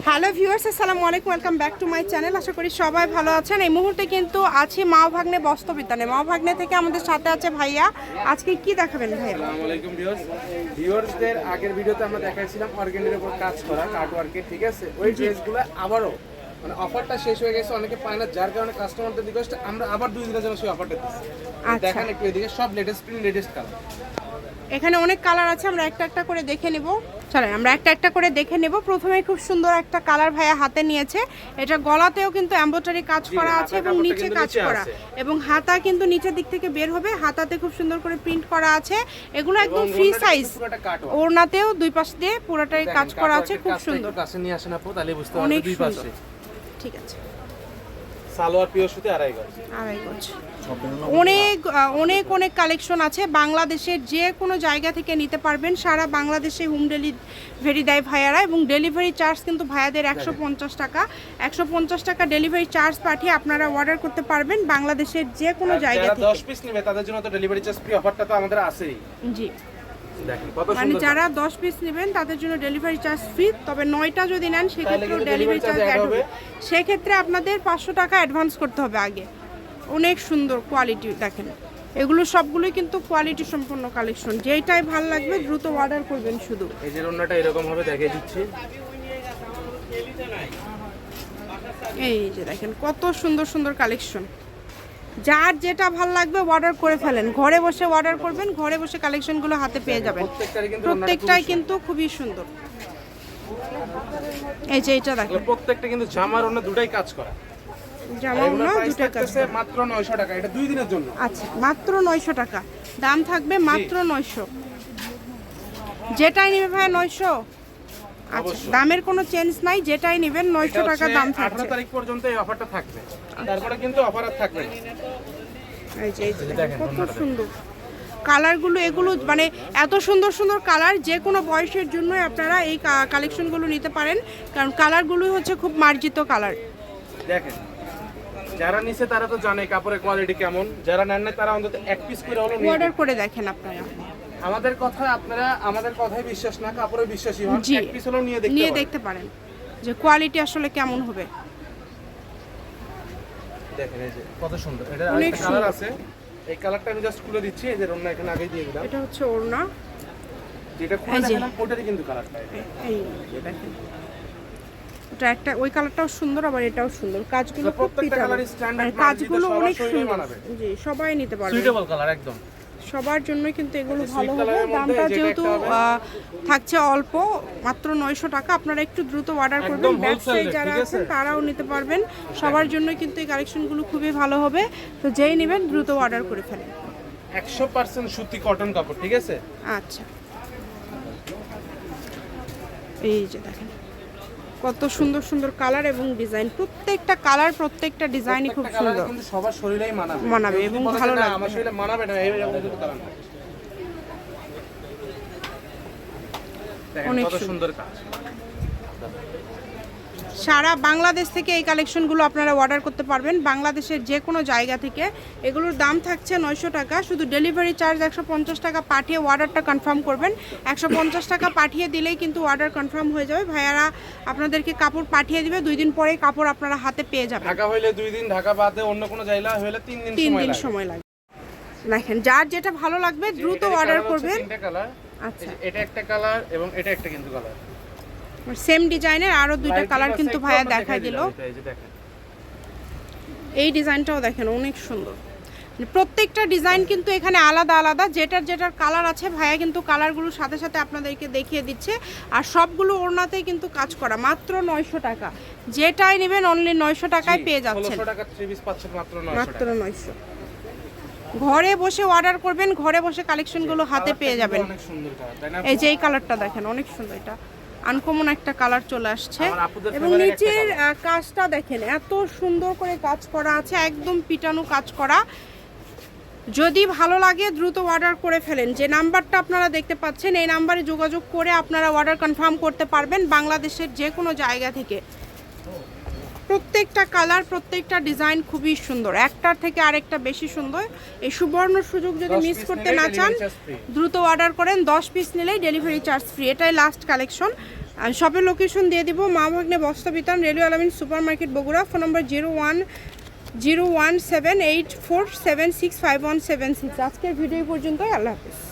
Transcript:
Hello viewers আসসালামু আলাইকুম welcome back to my channel. আশা করি সবাই ভালো আছেন। এই মুহূর্তে কিন্তু আছি মা ভাগ্নে বস্তবিতানে মা ভাগ্নে থেকে আমাদের সাথে আছে ভাইয়া। আজকে কি দেখাবেন ভাইয়া? আসসালামু আলাইকুম ভিউয়ার্স। ভিউয়ার্সদের আগের ভিডিওতে আমরা দেখাইছিলাম অর্গানের উপর কাজ করা কার্ট ওয়ার্কে ঠিক আছে? ওই ড্রেসগুলো আবারও মানে অফারটা শেষ হয়ে গেছে অনেকে পায় না যার কারণে কাস্টমারদের রিকোয়েস্ট আমরা আবার দুই দিনের জন্য সেই অফারটা দিচ্ছি। আচ্ছা। দেখেন একটু এদিকে সব লেটেস্ট প্রিন্ট লেটেস্ট কালার এখানে অনেক কালার আছে আমরা একটা একটা করে দেখে নেব। চলেন আমরা একটা একটা করে দেখে নেব। প্রথমে খুব সুন্দর একটা কালার ভাইয়া হাতে নিয়েছে। এটা গলাতেও কিন্তু এমব্রয়ডারি কাজ করা আছে এবং নিচে কাজ করা। এবং হাতা কিন্তু নিচের দিক থেকে বের হবে। হাতাতে খুব সুন্দর করে প্রিন্ট করা আছে। এগুলো একদম ফ্রি সাইজ ওড়নাতেও দুই পাশ দিয়ে পুরোটাই কাজ করা আছে। খুব সুন্দর। কাছে নিয়ে আসেন আপু তাহলে বুঝতে অনেক ঠিক আছে। সালোয়ার পিওর সুতি আড়াই গজ। আড়াই গজ। অনেক অনেক অনেক কালেকশন আছে। বাংলাদেশের যে কোনো জায়গা থেকে নিতে পারবেন। সারা বাংলাদেশে হোম ডেলিভারি দেয় ভাইয়ারা এবং ডেলিভারি চার্জ কিন্তু ভাইয়াদের একশো পঞ্চাশ টাকা। একশো পঞ্চাশ টাকা ডেলিভারি চার্জ পাঠিয়ে আপনারা অর্ডার করতে পারবেন বাংলাদেশের যে কোনো জায়গা থেকে। 10 পিস নেবে তাদের জন্য তো ডেলিভারি চার্জ ফ্রি অফারটা তো আমাদের আছেই। জি। মানে যারা দশ পিস নেবেন তাদের জন্য ডেলিভারি চার্জ ফ্রি তবে নয়টা যদি নেন সেক্ষেত্রেও কিন্তু ডেলিভারি চার্জ অ্যাড হবে। হবে। সেক্ষেত্রে আপনাদের পাঁচশো টাকা অ্যাডভান্স করতে হবে আগে। অনেক সুন্দর কোয়ালিটি দেখেন। এগুলো সবগুলোই কিন্তু কোয়ালিটি সম্পন্ন কালেকশন যেইটাই ভালো লাগবে দ্রুত অর্ডার করবেন শুধু। এই যে রন্নাটা এরকম ভাবে দেখিয়ে দিচ্ছি। এই যে দেখেন কত সুন্দর সুন্দর কালেকশন যার যেটা ভালো লাগবে অর্ডার করে ফেলেন। ঘরে বসে অর্ডার করবেন ঘরে বসে কালেকশনগুলো হাতে পেয়ে যাবেন। কিন্তু রন্নাটা প্রত্যেকটাই কিন্তু খুবই সুন্দর। এই যে এটা দেখেন। প্রত্যেকটা কিন্তু জামার অন্য দুটাই কাজ করা। জামা এগুলো ওড়না দুটো কাজ মাত্র 900 টাকা এটা দুই দিনের জন্য। আচ্ছা মাত্র নয়শো টাকা। দাম থাকবে মাত্র নয়শো। যেটাই নেবে ভাই নয়শো। আচ্ছা দামের কোনো চেঞ্জ নাই যেটাই নেবেন নয়শো টাকা দাম 18 থাকছে তারিখ পর্যন্ত এই অফারটা থাকবে। তারপরে কিন্তু অফার আর থাকবে এই যে কত সুন্দর। কালারগুলো এগুলো মানে এত সুন্দর সুন্দর কালার যে কোনো বয়সের জন্যই আপনারা এই কালেকশনগুলো নিতে পারেন। কারণ কালারগুলো হচ্ছে খুব মার্জিত কালার দেখেন যারা নিছে তারা তো জানে কাপড়ের কোয়ালিটি কেমন। যারা নেন না তারা অন্তত এক পিস করে হলো অর্ডার করে দেখেন আপনারা। আমাদের কথা আপনারা আমাদের কথায় বিশ্বাস না কাপড়ে বিশ্বাসী হন। এক পিস হলো নিয়ে দেখতে নিয়ে দেখতে পারেন যে কোয়ালিটি আসলে কেমন হবে। দেখেন এই যে কত সুন্দর। এটা অনেক আরেকটা কালার আছে। এই কালারটা আমি জাস্ট খুলে দিচ্ছি এই যে রন্না এখানে আগে দিয়ে দিলাম। এটা হচ্ছে ওড়না। যেটা খুলে যে। ওটারই কিন্তু কালারটা এই যে দেখেন ওটা একটা ওই কালারটাও সুন্দর আবার এটাও সুন্দর। কাজগুলো এটা খুব standard আর মার্জিত, কাজগুলো অনেক সুন্দর। জি সবাই নিতে পারবে। সুইটেবল কালার একদম। সবার জন্য কিন্তু এগুলো ভালো হবে। দামটা যেহেতু থাকছে অল্প মাত্র নয়শো টাকা। আপনারা একটু দ্রুত অর্ডার করবেন। ব্যবসায়ী যারা আছেন আছে? তারাও নিতে পারবেন। সবার জন্য কিন্তু এই কালেকশনগুলো খুবই ভালো হবে। তো যেই নেবেন দ্রুত অর্ডার করে ফেলেন। একশো পার্সেন্ট সুতি কটন কাপড় ঠিক আছে? আচ্ছা। এই যে দেখেন। কত সুন্দর সুন্দর কালার এবং ডিজাইন। প্রত্যেকটা কালার প্রত্যেকটা ডিজাইনই খুব সুন্দর। কিন্তু সবার শরীরেই মানাবে। মানাবে এবং ভালো লাগবে। আমার শরীরে মানাবে না এইরকম কিন্তু কালার না। অনেক। সুন্দর কাজ। সারা বাংলাদেশ থেকে এই কালেকশনগুলো আপনারা অর্ডার করতে পারবেন। বাংলাদেশের যে কোনো জায়গা থেকে। এগুলোর দাম থাকছে নয়শো টাকা। শুধু ডেলিভারি চার্জ একশো পঞ্চাশ টাকা পাঠিয়ে অর্ডারটা কনফার্ম করবেন। একশো পঞ্চাশ টাকা পাঠিয়ে দিলেই কিন্তু অর্ডার কনফার্ম হয়ে যাবে। ভাইয়ারা আপনাদেরকে কাপড় পাঠিয়ে দিবে। দুই দিন পরেই কাপড় আপনারা হাতে পেয়ে যাবেন। ঢাকা হইলে দুই দিন ঢাকা বাদে অন্য কোনো জায়গা হইলে তিন দিন তিন দিন সময় লাগবে দেখেন যার যেটা ভালো লাগবে দ্রুত অর্ডার করবেন। কালার। আচ্ছা। এটা একটা কালার এবং এটা একটা কিন্তু কালার। সেম ডিজাইনের আরও দুইটা কালার কিন্তু ভাইয়া দেখাই দিল। এই ডিজাইনটাও দেখেন। অনেক সুন্দর। মানে প্রত্যেকটা ডিজাইন কিন্তু এখানে আলাদা আলাদা যেটার যেটার কালার আছে ভাইয়া কিন্তু কালারগুলোর সাথে সাথে আপনাদেরকে দেখিয়ে দিচ্ছে। আর সবগুলো ওড়নাতে কিন্তু কাজ করা মাত্র নয়শো টাকা। যেটাই নেবেন অনলি নয়শো টাকায় পেয়ে যাচ্ছেন। 1600 টাকা থ্রি পিস পাচ্ছেন মাত্র 900 মাত্র টাকা। নয়শো। ঘরে বসে অর্ডার করবেন ঘরে বসে কালেকশনগুলো হাতে পেয়ে যাবেন। এই যে এই কালারটা দেখেন অনেক সুন্দর এটা। আনকমন একটা কালার চলে আসছে। এবং নিচের কাজটা দেখেন এত সুন্দর করে কাজ করা আছে একদম পিটানো কাজ করা। যদি ভালো লাগে দ্রুত অর্ডার করে ফেলেন। যে নাম্বারটা আপনারা দেখতে পাচ্ছেন এই নাম্বারে যোগাযোগ করে আপনারা অর্ডার কনফার্ম করতে পারবেন বাংলাদেশের যে কোনো জায়গা থেকে। প্রত্যেকটা কালার প্রত্যেকটা ডিজাইন খুবই সুন্দর। একটার থেকে আরেকটা বেশি সুন্দর। এই সুবর্ণ সুযোগ যদি মিস করতে না চান। দ্রুত অর্ডার করেন। দশ পিস নিলেই ডেলিভারি চার্জ ফ্রি এটাই লাস্ট কালেকশন আর শপের লোকেশন দিয়ে দিব। Ma Bhagne Bosta Bitan railway Alamin super market Bogura. Phone number zero one zero one seven eight four seven six five one seven six আজকের video এই পর্যন্তই। আল্লাহ হাফিজ।